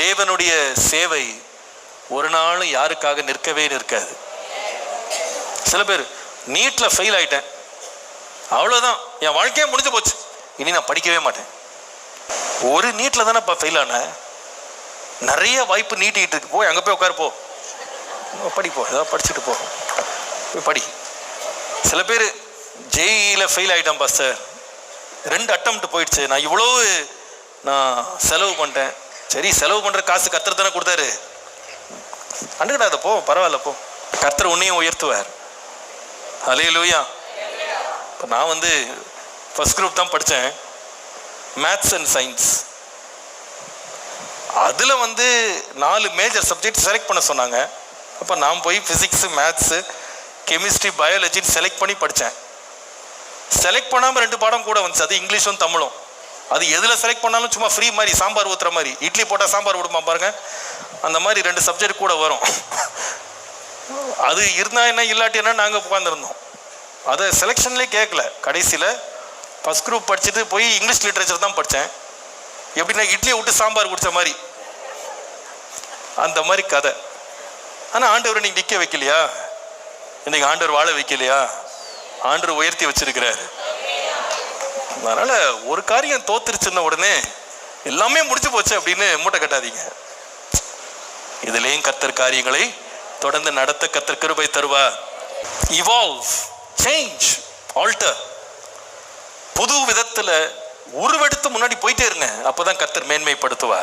தேவனுடைய சேவை ஒரு நாளும் யாருக்காக நிற்கவே நிற்காது. சில பேர் நீட்டில் ஃபெயில் ஆயிட்டேன். அவ்வளோதான் என் வாழ்க்கையே முடிஞ்சு போச்சு. இனி நான் படிக்கவே மாட்டேன். ஒரு நீட்டில் தானே இப்போ ஃபெயில் ஆனேன். நிறைய வாய்ப்பு நீட்டிக்கிட்டு இருக்கு. போய் அங்கே போய் உட்காரு போ. படிப்போம் ஏதாவது படிச்சுட்டு போ. போய் படி. சில பேர் ஜேஇயில் ஃபெயில் ஆகிட்டேன் பாஸ்டர் ரெண்டு அட்டம் போயிடுச்சு. நான் இவ்வளோ நான் செலவு பண்ணிட்டேன். சரி செலவு பண்ணுற காசு கத்தர் தானே கொடுத்தாரு. அண்டுகிடாத போ பரவாயில்ல போ. கர்த்தர் உன்னையும் உயர்த்துவார். அலே லூயா இப்போ நான் வந்து ஃபர்ஸ்ட் குரூப் தான் படித்தேன் மேத்ஸ் அண்ட் சயின்ஸ் அதில் வந்து நாலு மேஜர் சப்ஜெக்ட் செலக்ட் பண்ண சொன்னாங்க. அப்போ நான் போய் ஃபிசிக்ஸு மேத்ஸு கெமிஸ்ட்ரி பயாலஜின்னு செலக்ட் பண்ணி படித்தேன் செலக்ட் பண்ணாமல் ரெண்டு பாடம் கூட வந்துச்சு. அது இங்கிலீஷும் தமிழும். அது எதில் செலக்ட் பண்ணாலும் சும்மா ஃப்ரீ மாதிரி சாம்பார் ஊற்றுற மாதிரி. இட்லி போட்டால் சாம்பார் விடுமா பாருங்க. அந்த மாதிரி ரெண்டு சப்ஜெக்ட் கூட வரும். அது இருந்தால் என்ன இல்லாட்டி என்ன நாங்கள் உட்காந்துருந்தோம் அதை செலெக்ஷன்லேயே கேட்கல கடைசியில் ஃபஸ்ட் குரூப் படிச்சுட்டு போய் இங்கிலீஷ் லிட்ரேச்சர் தான் படித்தேன் எப்படின்னா இட்லியை விட்டு சாம்பார் குடித்த மாதிரி. அந்த மாதிரி கதை. ஆனால் ஆண்டவர் நீங்கள் நிற்க வைக்கலையா? இன்றைக்கி ஆண்டவர் வாழ வைக்கலையா? ஆண்டவர் உயர்த்தி வச்சிருக்கிறார். அதனால ஒரு காரியம் தோத்துருச்சுன்ன உடனே எல்லாமே முடிஞ்சு போச்சு அப்படின்னு மூட்டை கட்டாதீங்க. இதுலேயும் கத்தர் காரியங்களை தொடர்ந்து நடத்த கத்தர் கிருபை தருவா. இவால்வ் சேஞ்ச் ஆல்டர் புது விதத்துல உருவெடுத்து முன்னாடி போயிட்டே இருங்க. அப்போதான் கத்தர் மேன்மைப்படுத்துவார்.